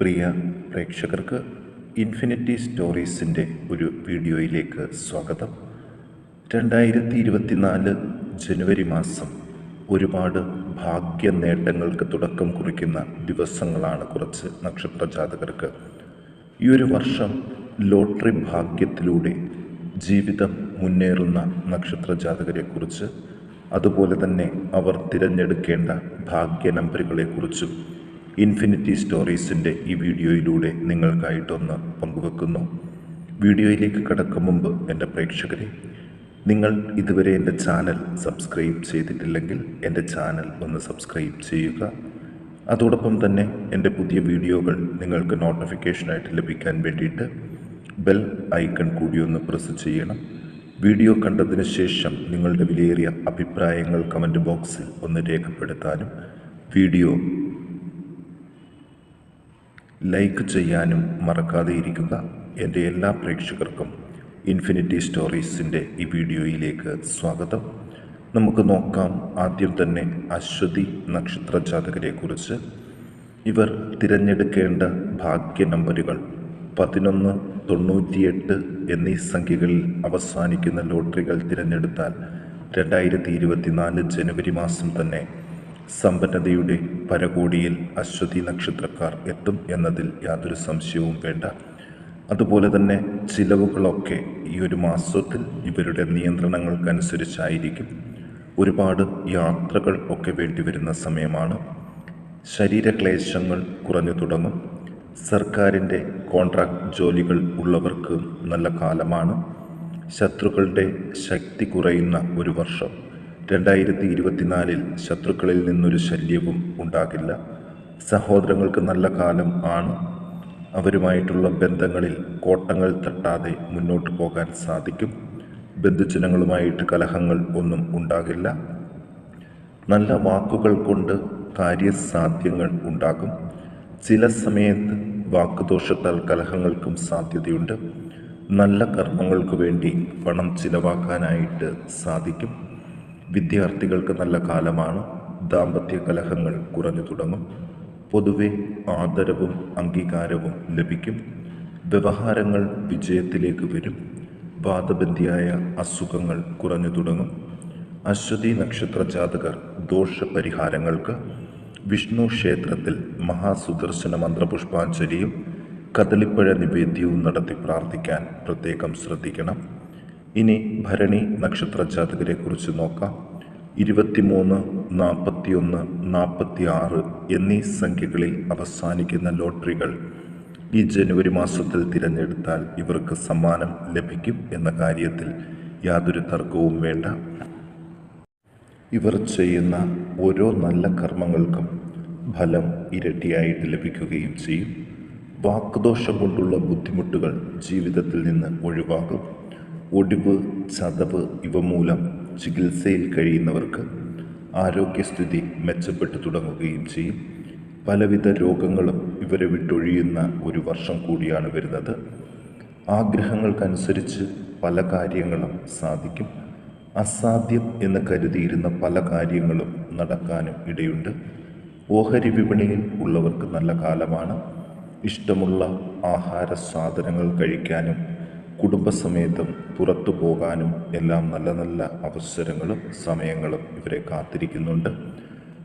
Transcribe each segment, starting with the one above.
പ്രിയ പ്രേക്ഷകർക്ക് ഇൻഫിനിറ്റി സ്റ്റോറീസിന്റെ ഒരു വീഡിയോയിലേക്ക് സ്വാഗതം. രണ്ടായിരത്തി ഇരുപത്തിനാല് ജനുവരി മാസം ഒരുപാട് ഭാഗ്യ നേട്ടങ്ങൾക്ക് തുടക്കം കുറിക്കുന്ന ദിവസങ്ങളാണ് കുറച്ച് നക്ഷത്ര ജാതകർക്ക്. ഈ ഒരു വർഷം ലോട്ടറി ഭാഗ്യത്തിലൂടെ ജീവിതം മുന്നേറുന്ന നക്ഷത്ര ജാതകരെക്കുറിച്ച് അതുപോലെ തന്നെ അവർ തിരഞ്ഞെടുക്കേണ്ട ഭാഗ്യ നമ്പറുകളെക്കുറിച്ചും ഇൻഫിനിറ്റി സ്റ്റോറീസിന്റെ ഈ വീഡിയോയിലൂടെ നിങ്ങൾക്കായിട്ടൊന്ന് പങ്കുവെക്കുന്നു. വീഡിയോയിലേക്ക് കടക്കും മുമ്പ് എന്റെ പ്രേക്ഷകരെ നിങ്ങൾ ഇതുവരെ എന്റെ ചാനൽ സബ്സ്ക്രൈബ് ചെയ്തിട്ടില്ലെങ്കിൽ എന്റെ ചാനൽ ഒന്ന് സബ്സ്ക്രൈബ് ചെയ്യുക. അതോടൊപ്പം തന്നെ എന്റെ പുതിയ വീഡിയോകൾ നിങ്ങൾക്ക് നോട്ടിഫിക്കേഷനായിട്ട് ലഭിക്കാൻ വേണ്ടിയിട്ട് ബെൽ ഐക്കൺ കൂടി ഒന്ന് പ്രസ് ചെയ്യണം. വീഡിയോ കണ്ടതിന് ശേഷം നിങ്ങളുടെ വിലയേറിയ അഭിപ്രായങ്ങൾ കമന്റ് ബോക്സിൽ ഒന്ന് രേഖപ്പെടുത്താനും വീഡിയോ ലൈക്ക് ചെയ്യാനും മറക്കാതെ ഇരിക്കുക എന്റെ എല്ലാ പ്രേക്ഷകർക്കും ഇൻഫിനിറ്റി സ്റ്റോറീസിന്റെ ഈ വീഡിയോയിലേക്ക് സ്വാഗതം. നമുക്ക് നോക്കാം ആദ്യം തന്നെ അശ്വതി നക്ഷത്ര ജാതകരെക്കുറിച്ച് ഇവർ തിരഞ്ഞെടുക്കേണ്ട ഭാഗ്യ നമ്പറുകൾ പതിനൊന്ന് തൊണ്ണൂറ്റിയെട്ട് എന്നീ സംഖ്യകളിൽ അവസാനിക്കുന്ന ലോട്ടറികൾ തിരഞ്ഞെടുത്താൽ രണ്ടായിരത്തി ഇരുപത്തിനാല് ജനുവരി മാസം തന്നെ സമ്പന്നതയുടെ പരകോടിയിൽ അശ്വതി നക്ഷത്രക്കാർ എത്തും എന്നതിൽ യാതൊരു സംശയവും വേണ്ട. അതുപോലെ തന്നെ ചിലവുകളൊക്കെ ഈ ഒരു മാസത്തിൽ ഇവരുടെ നിയന്ത്രണങ്ങൾക്കനുസരിച്ചായിരിക്കും. ഒരുപാട് യാത്രകൾ ഒക്കെ വേണ്ടിവരുന്ന സമയമാണ്. ശരീരക്ലേശങ്ങൾ കുറഞ്ഞു തുടങ്ങും. സർക്കാരിന്റെ കോൺട്രാക്ട് ജോലികൾ ഉള്ളവർക്ക് നല്ല കാലമാണ്. ശത്രുക്കളുടെ ശക്തി കുറയുന്ന ഒരു വർഷം രണ്ടായിരത്തി ഇരുപത്തിനാലിൽ ശത്രുക്കളിൽ നിന്നൊരു ശല്യവും ഉണ്ടാകില്ല. സഹോദരങ്ങൾക്ക് നല്ല കാലം ആണ്. അവരുമായിട്ടുള്ള ബന്ധങ്ങളിൽ കോട്ടങ്ങൾ തട്ടാതെ മുന്നോട്ട് പോകാൻ സാധിക്കും. ബന്ധുജനങ്ങളുമായിട്ട് കലഹങ്ങൾ ഒന്നും ഉണ്ടാകില്ല. നല്ല വാക്കുകൾ കൊണ്ട് കാര്യസാധ്യങ്ങൾ ഉണ്ടാകും. ചില സമയത്ത് വാക്കുദോഷത്താൽ കലഹങ്ങൾക്കും സാധ്യതയുണ്ട്. നല്ല കർമ്മങ്ങൾക്ക് വേണ്ടി പണം ചിലവാക്കാനായിട്ട് സാധിക്കും. വിദ്യാർത്ഥികൾക്ക് നല്ല കാലമാണ്. ദാമ്പത്യ കലഹങ്ങൾ കുറഞ്ഞു തുടങ്ങും. പൊതുവെ ആദരവും അംഗീകാരവും ലഭിക്കും. വ്യവഹാരങ്ങൾ വിജയത്തിലേക്ക് വരും. വാദബന്ധിയായ അസുഖങ്ങൾ കുറഞ്ഞു തുടങ്ങും. അശ്വതി നക്ഷത്ര ജാതകർ ദോഷപരിഹാരങ്ങൾക്ക് വിഷ്ണു ക്ഷേത്രത്തിൽ മഹാസുദർശന മന്ത്രപുഷ്പാഞ്ജലിയും കദളിപ്പഴ നിവേദ്യവും നടത്തി പ്രാർത്ഥിക്കാൻ പ്രത്യേകം ശ്രദ്ധിക്കണം. ഇനി ഭരണി നക്ഷത്ര ജാതകരെക്കുറിച്ച് നോക്കാം. ഇരുപത്തിമൂന്ന് നാൽപ്പത്തിയൊന്ന് നാൽപ്പത്തി ആറ് എന്നീ സംഖ്യകളിൽ അവസാനിക്കുന്ന ലോട്ടറികൾ ഈ ജനുവരി മാസത്തിൽ തിരഞ്ഞെടുത്താൽ ഇവർക്ക് സമ്മാനം ലഭിക്കും എന്ന കാര്യത്തിൽ യാതൊരു തർക്കവും വേണ്ട. ഇവർ ചെയ്യുന്ന ഓരോ നല്ല കർമ്മങ്ങൾക്കും ഫലം ഇരട്ടിയായിട്ട് ലഭിക്കുകയും ചെയ്യും. വാക്കുദോഷം കൊണ്ടുള്ള ബുദ്ധിമുട്ടുകൾ ജീവിതത്തിൽ നിന്ന് ഒഴിവാകും. ഒടിവ് ചതവ് ഇവ മൂലം ചികിത്സയിൽ കഴിയുന്നവർക്ക് ആരോഗ്യസ്ഥിതി മെച്ചപ്പെട്ടു തുടങ്ങുകയും ചെയ്യും. പലവിധ രോഗങ്ങളും ഇവരെ വിട്ടൊഴിയുന്ന ഒരു വർഷം കൂടിയാണ് വരുന്നത്. ആഗ്രഹങ്ങൾക്കനുസരിച്ച് പല കാര്യങ്ങളും സാധിക്കും. അസാധ്യം എന്ന് കരുതിയിരുന്ന പല കാര്യങ്ങളും നടക്കാനും ഇടയുണ്ട്. ഓഹരി വിപണിയിൽ ഉള്ളവർക്ക് നല്ല കാലമാണ്. ഇഷ്ടമുള്ള ആഹാര സാധനങ്ങൾ കഴിക്കാനും കുടുംബസമേതം പുറത്തു പോകാനും എല്ലാം നല്ല നല്ല അവസരങ്ങളും സമയങ്ങളും ഇവരെ കാത്തിരിക്കുന്നുണ്ട്.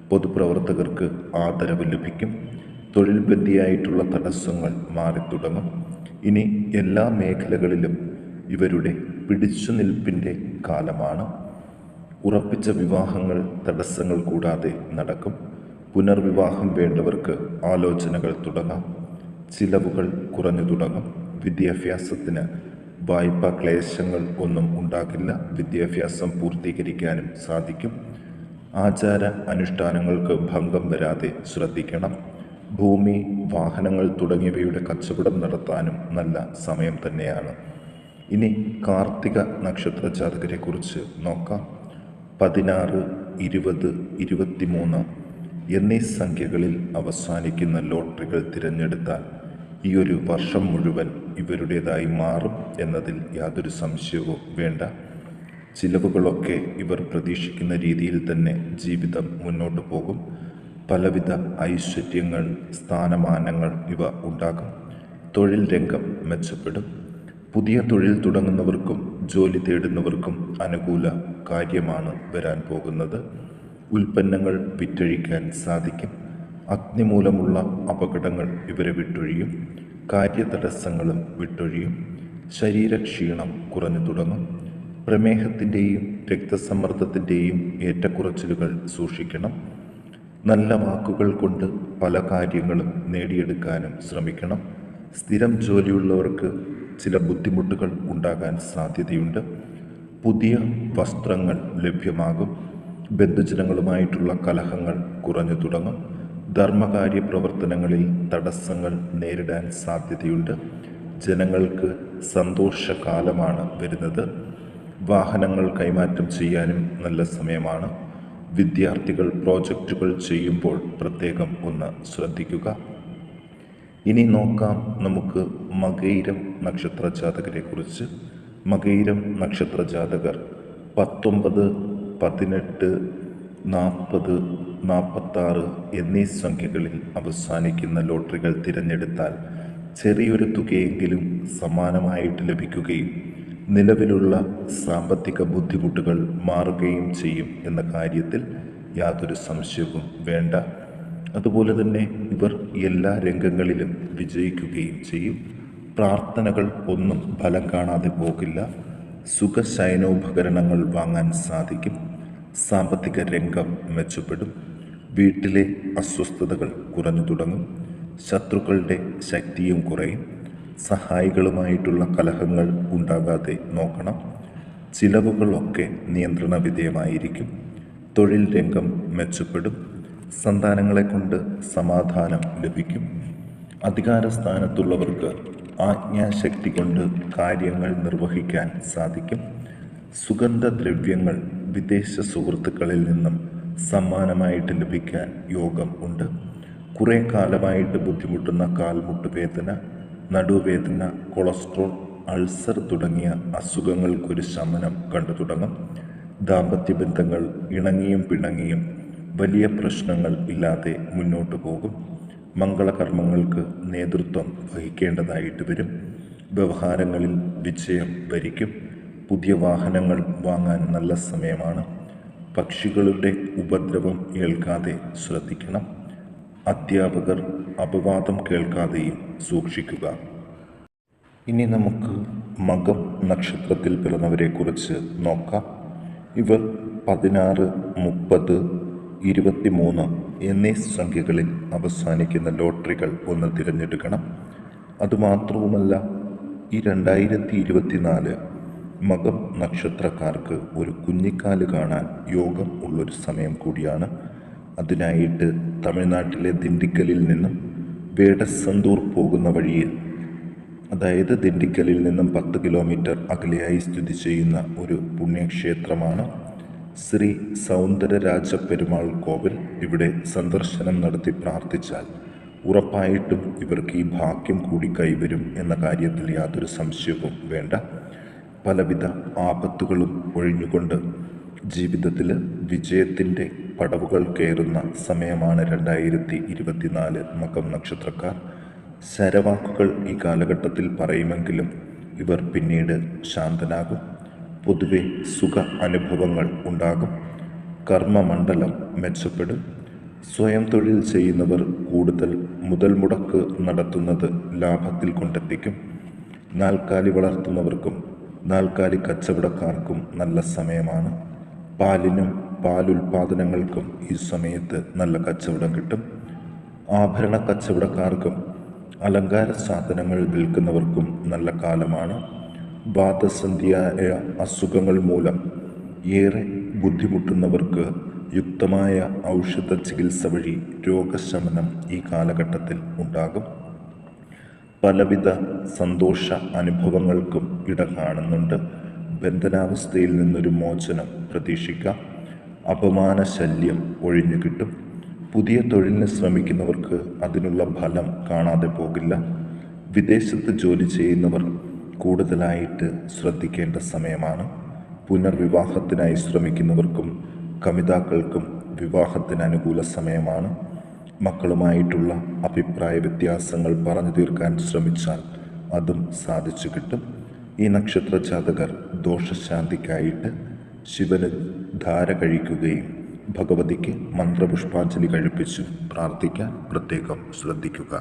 പൊതുപ്രവർത്തകർക്ക് ആദരവ് ലഭിക്കും. തൊഴിൽ ബന്ധിയായിട്ടുള്ള തടസ്സങ്ങൾ മാറിത്തുടങ്ങും. ഇനി എല്ലാ മേഖലകളിലും ഇവരുടെ പിടിച്ചു നിൽപ്പിന്റെ കാലമാണ്. ഉറപ്പിച്ച വിവാഹങ്ങൾ തടസ്സങ്ങൾ കൂടാതെ നടക്കും. പുനർവിവാഹം വേണ്ടവർക്ക് ആലോചനകൾ തുടങ്ങാം. ചിലവുകൾ കുറഞ്ഞു തുടങ്ങും. വിദ്യാഭ്യാസത്തിന് വായ്പാ ക്ലേശങ്ങൾ ഒന്നും ഉണ്ടാകില്ല. വിദ്യാഭ്യാസം പൂർത്തീകരിക്കാനും സാധിക്കും. ആചാര അനുഷ്ഠാനങ്ങൾക്ക് ഭംഗം വരാതെ ശ്രദ്ധിക്കണം. ഭൂമി വാഹനങ്ങൾ തുടങ്ങിയവയുടെ കച്ചവടം നടത്താനും നല്ല സമയം തന്നെയാണ്. ഇനി കാർത്തിക നക്ഷത്ര ജാതകരെക്കുറിച്ച് നോക്കാം. പതിനാറ് ഇരുപത് ഇരുപത്തിമൂന്ന് എന്നീ സംഖ്യകളിൽ അവസാനിക്കുന്ന ലോട്ടറികൾ തിരഞ്ഞെടുത്താൽ ഈ ഒരു വർഷം മുഴുവൻ ഇവരുടേതായി മാറും എന്നതിൽ യാതൊരു സംശയവും വേണ്ട. ചിലവുകളൊക്കെ ഇവർ പ്രതീക്ഷിക്കുന്ന രീതിയിൽ തന്നെ ജീവിതം മുന്നോട്ട് പോകും. പലവിധ ഐശ്വര്യങ്ങൾ സ്ഥാനമാനങ്ങൾ ഇവ ഉണ്ടാകും. തൊഴിൽ രംഗം മെച്ചപ്പെടും. പുതിയ തൊഴിൽ തുടങ്ങുന്നവർക്കും ജോലി തേടുന്നവർക്കും അനുകൂല കാര്യമാണ് വരാൻ പോകുന്നത്. ഉൽപ്പന്നങ്ങൾ വിറ്റഴിക്കാൻ സാധിക്കും. അഗ്നി മൂലമുള്ള അപകടങ്ങൾ ഇവരെ വിട്ടൊഴിയും കാര്യതടസ്സങ്ങളും വിട്ടൊഴിയും ശരീരക്ഷീണം കുറഞ്ഞു തുടങ്ങും. പ്രമേഹത്തിന്റെയും രക്തസമ്മർദ്ദത്തിന്റെയും ഏറ്റക്കുറച്ചിലുകൾ സൂക്ഷിക്കണം. നല്ല വാക്കുകൾ കൊണ്ട് പല കാര്യങ്ങളും നേടിയെടുക്കാനും ശ്രമിക്കണം. സ്ഥിരം ജോലിയുള്ളവർക്ക് ചില ബുദ്ധിമുട്ടുകൾ ഉണ്ടാകാൻ സാധ്യതയുണ്ട്. പുതിയ വസ്ത്രങ്ങൾ ലഭ്യമാകും. ബന്ധുജനങ്ങളുമായിട്ടുള്ള കലഹങ്ങൾ കുറഞ്ഞു തുടങ്ങും. ധർമ്മകാര്യ പ്രവർത്തനങ്ങളിൽ തടസ്സങ്ങൾ നേരിടാൻ സാധ്യതയുണ്ട്. ജനങ്ങൾക്ക് സന്തോഷകാലമാണ് വരുന്നത്. വാഹനങ്ങൾ കൈമാറ്റം ചെയ്യാനും നല്ല സമയമാണ്. വിദ്യാർത്ഥികൾ പ്രോജക്റ്റുകൾ ചെയ്യുമ്പോൾ പ്രത്യേകം ഒന്ന് ശ്രദ്ധിക്കുക. ഇനി നോക്കാം നമുക്ക് മകൈരം നക്ഷത്ര ജാതകരെ കുറിച്ച് മകയിരം നക്ഷത്ര ജാതകർ പത്തൊമ്പത് പതിനെട്ട് നാൽപ്പത് നാൽപ്പത്താറ് എന്നീ സംഖ്യകളിൽ അവസാനിക്കുന്ന ലോട്ടറികൾ തിരഞ്ഞെടുത്താൽ ചെറിയൊരു തുകയെങ്കിലും സമാനമായിട്ട് ലഭിക്കുകയും നിലവിലുള്ള സാമ്പത്തിക ബുദ്ധിമുട്ടുകൾ മാറുകയും ചെയ്യും എന്ന കാര്യത്തിൽ യാതൊരു സംശയവും വേണ്ട. അതുപോലെ തന്നെ ഇവർ എല്ലാ രംഗങ്ങളിലും വിജയിക്കുകയും ചെയ്യും. പ്രാർത്ഥനകൾ ഒന്നും ഫലം കാണാതെ പോകില്ല. സുഖശയനോപകരണങ്ങൾ വാങ്ങാൻ സാധിക്കും. സാമ്പത്തിക രംഗം മെച്ചപ്പെടും. വീട്ടിലെ അസ്വസ്ഥതകൾ കുറഞ്ഞു തുടങ്ങും. ശത്രുക്കളുടെ ശക്തിയും കുറയും. സഹായികളുമായിട്ടുള്ള കലഹങ്ങൾ ഉണ്ടാകാതെ നോക്കണം. ചിലവുകളൊക്കെ നിയന്ത്രണ വിധേയമായിരിക്കും. തൊഴിൽ രംഗം മെച്ചപ്പെടും. സന്താനങ്ങളെ കൊണ്ട് സമാധാനം ലഭിക്കും. അധികാര സ്ഥാനത്തുള്ളവർക്ക് ആജ്ഞാശക്തി കൊണ്ട് കാര്യങ്ങൾ നിർവഹിക്കാൻ സാധിക്കും. സുഗന്ധദ്രവ്യങ്ങൾ വിദേശ സുഹൃത്തുക്കളിൽ നിന്നും സമ്മാനമായിട്ട് ലഭിക്കാൻ യോഗം ഉണ്ട്. കുറേ കാലമായിട്ട് ബുദ്ധിമുട്ടുന്ന കാൽമുട്ട് വേദന നടുവേദന കൊളസ്ട്രോൾ അൾസർ തുടങ്ങിയ അസുഖങ്ങൾക്കൊരു ശമനം കണ്ടു തുടങ്ങും. ദാമ്പത്യ ബന്ധങ്ങൾ ഇണങ്ങിയും പിണങ്ങിയും വലിയ പ്രശ്നങ്ങൾ ഇല്ലാതെ മുന്നോട്ട് പോകും. മംഗളകർമ്മങ്ങൾക്ക് നേതൃത്വം വഹിക്കേണ്ടതായിട്ട് വരും. വ്യവഹാരങ്ങളിൽ വിജയം വരിക്കും. പുതിയ വാഹനങ്ങൾ വാങ്ങാൻ നല്ല സമയമാണ്. പക്ഷികളുടെ ഉപദ്രവം ഏൽക്കാതെ ശ്രദ്ധിക്കണം. അധ്യാപകർ അപവാദം കേൾക്കാതെയും സൂക്ഷിക്കുക. ഇനി നമുക്ക് മകം നക്ഷത്രത്തിൽ പിറന്നവരെക്കുറിച്ച് നോക്കാം. ഇവർ പതിനാറ് മുപ്പത് ഇരുപത്തിമൂന്ന് എന്നീ സംഖ്യകളിൽ അവസാനിക്കുന്ന ലോട്ടറികൾ ഒന്ന് തിരഞ്ഞെടുക്കണം. അതുമാത്രവുമല്ല ഈ രണ്ടായിരത്തി ഇരുപത്തിനാല് മകം നക്ഷത്രക്കാർക്ക് ഒരു കുഞ്ഞിക്കാൽ കാണാൻ യോഗം ഉള്ളൊരു സമയം കൂടിയാണ്. അതിനായിട്ട് തമിഴ്നാട്ടിലെ ദിണ്ടിക്കലിൽ നിന്നും വേടസന്തൂർ പോകുന്ന വഴിയിൽ അതായത് ദിണ്ടിക്കലിൽ നിന്നും പത്ത് കിലോമീറ്റർ അകലെയായി സ്ഥിതി ചെയ്യുന്ന ഒരു പുണ്യക്ഷേത്രമാണ് ശ്രീ സൗന്ദരരാജ പെരുമാൾ കോവിൽ. ഇവിടെ സന്ദർശനം നടത്തി പ്രാർത്ഥിച്ചാൽ ഉറപ്പായിട്ടും ഇവർക്ക് ഈ ഭാഗ്യം കൂടി കൈവരും എന്ന കാര്യത്തിൽ യാതൊരു സംശയവും വേണ്ട. പലവിധ ആപത്തുകളും ഒഴിഞ്ഞുകൊണ്ട് ജീവിതത്തിൽ വിജയത്തിന്റെ പടവുകൾ കയറുന്ന സമയമാണ് രണ്ടായിരത്തി ഇരുപത്തിനാല് മകം നക്ഷത്രക്കാർ. ശരവാക്കുകൾ ഈ കാലഘട്ടത്തിൽ പറയുമെങ്കിലും ഇവർ പിന്നീട് ശാന്തനാകും. പൊതുവെ സുഖ അനുഭവങ്ങൾ ഉണ്ടാകും. കർമ്മമണ്ഡലം മെച്ചപ്പെടും. സ്വയം തൊഴിൽ ചെയ്യുന്നവർ കൂടുതൽ മുതൽ മുടക്ക് നടത്തുന്നത് ലാഭത്തിൽ കൊണ്ടെത്തിക്കും. നാൽക്കാലി വളർത്തുന്നവർക്കും നാൽക്കാലി കച്ചവടക്കാർക്കും നല്ല സമയമാണ്. പാലിനും പാലുൽപാദനങ്ങൾക്കും ഈ സമയത്ത് നല്ല കച്ചവടം കിട്ടും. ആഭരണ കച്ചവടക്കാർക്കും അലങ്കാര സാധനങ്ങൾ വിൽക്കുന്നവർക്കും നല്ല കാലമാണ്. വാദസന്ധിയായ അസുഖങ്ങൾ മൂലം ഏറെ ബുദ്ധിമുട്ടുന്നവർക്ക് യുക്തമായ ഔഷധ ചികിത്സ വഴി രോഗശമനം ഈ കാലഘട്ടത്തിൽ ഉണ്ടാകും. പലവിധ സന്തോഷ അനുഭവങ്ങൾക്കും ഇട കാണുന്നുണ്ട് ബന്ധനാവസ്ഥയിൽ നിന്നൊരു മോചനം പ്രതീക്ഷിക്കാം. അപമാന ശല്യം ഒഴിഞ്ഞു കിട്ടും. പുതിയ തൊഴിലിന് ശ്രമിക്കുന്നവർക്ക് അതിനുള്ള ഫലം കാണാതെ പോകില്ല. വിദേശത്ത് ജോലി ചെയ്യുന്നവർ കൂടുതലായിട്ട് ശ്രദ്ധിക്കേണ്ട സമയമാണ്. പുനർവിവാഹത്തിനായി ശ്രമിക്കുന്നവർക്കും കമിതാക്കൾക്കും വിവാഹത്തിന് അനുകൂല സമയമാണ്. മക്കളുമായിട്ടുള്ള അഭിപ്രായ വ്യത്യാസങ്ങൾ പറഞ്ഞു തീർക്കാൻ ശ്രമിച്ചാൽ അതും സാധിച്ചു കിട്ടും. ഈ നക്ഷത്ര ജാതകർ ദോഷശാന്തിക്കായിട്ട് ശിവന് ധാര കഴിക്കുകയും ഭഗവതിക്ക് മന്ത്രപുഷ്പാഞ്ജലി കഴിപ്പിച്ചും പ്രാർത്ഥിക്കാൻ പ്രത്യേകം ശ്രദ്ധിക്കുക.